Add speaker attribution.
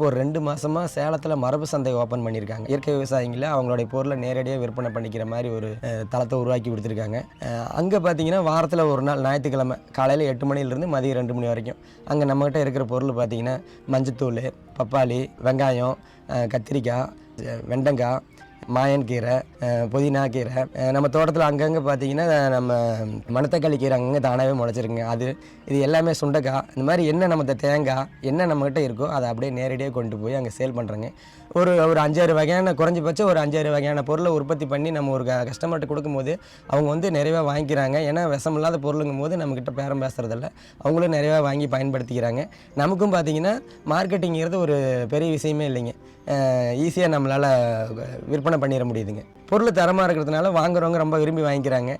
Speaker 1: இப்போ ஒரு ரெண்டு மாசமா சேலத்தில் மரபு சந்தை ஓப்பன் பண்ணியிருக்காங்க. இயற்கை விவசாயிகளை அவங்களுடைய பொருளை நேரடியாக விற்பனை பண்ணிக்கிற மாதிரி ஒரு தளத்தை உருவாக்கி கொடுத்துருக்காங்க. அங்கே பார்த்தீங்கன்னா வாரத்தில் ஒரு நாள் ஞாயிற்றுக்கிழமை காலையில் எட்டு மணிலேருந்து மதியம் ரெண்டு மணி வரைக்கும். அங்கே நம்மகிட்ட இருக்கிற பொருள் பார்த்தீங்கன்னா மஞ்சத்தூள் பப்பாளி வெங்காயம் கத்திரிக்காய் வெண்டங்காய் மாயன் கீரை புதினா கீரை நம்ம தோட்டத்தில் அங்கங்கே பார்த்தீங்கன்னா நம்ம மணத்தக்காளி கீரை அங்கங்கே தானாகவே முளைச்சிருக்குங்க அது இது எல்லாமே சுண்டைக்காய் இந்த மாதிரி என்ன நம்ம தேங்காய் என்ன நம்மகிட்ட இருக்கோ அதை அப்படியே நேரடியாக கொண்டு போய் அங்கே சேல் பண்ணுறோங்க ஒரு ஒரு அஞ்சாறு வகையான குறைஞ்சபட்சம் ஒரு அஞ்சாறு வகையான பொருளை உற்பத்தி பண்ணி நம்ம ஒரு க- கஸ்டமர்கிட்ட கொடுக்கும்போது அவங்க வந்து நிறைவாக வாங்கிக்கிறாங்க. ஏன்னா விஷம் இல்லாத பொருளுங்கும் போது நம்மக்கிட்ட பேரம் பேசுகிறதில்ல அவங்களும் நிறைவாக வாங்கி பயன்படுத்திக்கிறாங்க. நமக்கும் பார்த்திங்கன்னா மார்க்கெட்டிங்கிறது ஒரு பெரிய விஷயமே இல்லைங்க. ஈஸியாக நம்மளால் விற்பனை பண்ணிட முடியுதுங்க. பொருள் தரமாக இருக்கிறதுனால வாங்குறவங்க ரொம்ப விரும்பி வாங்கிக்கிறாங்க.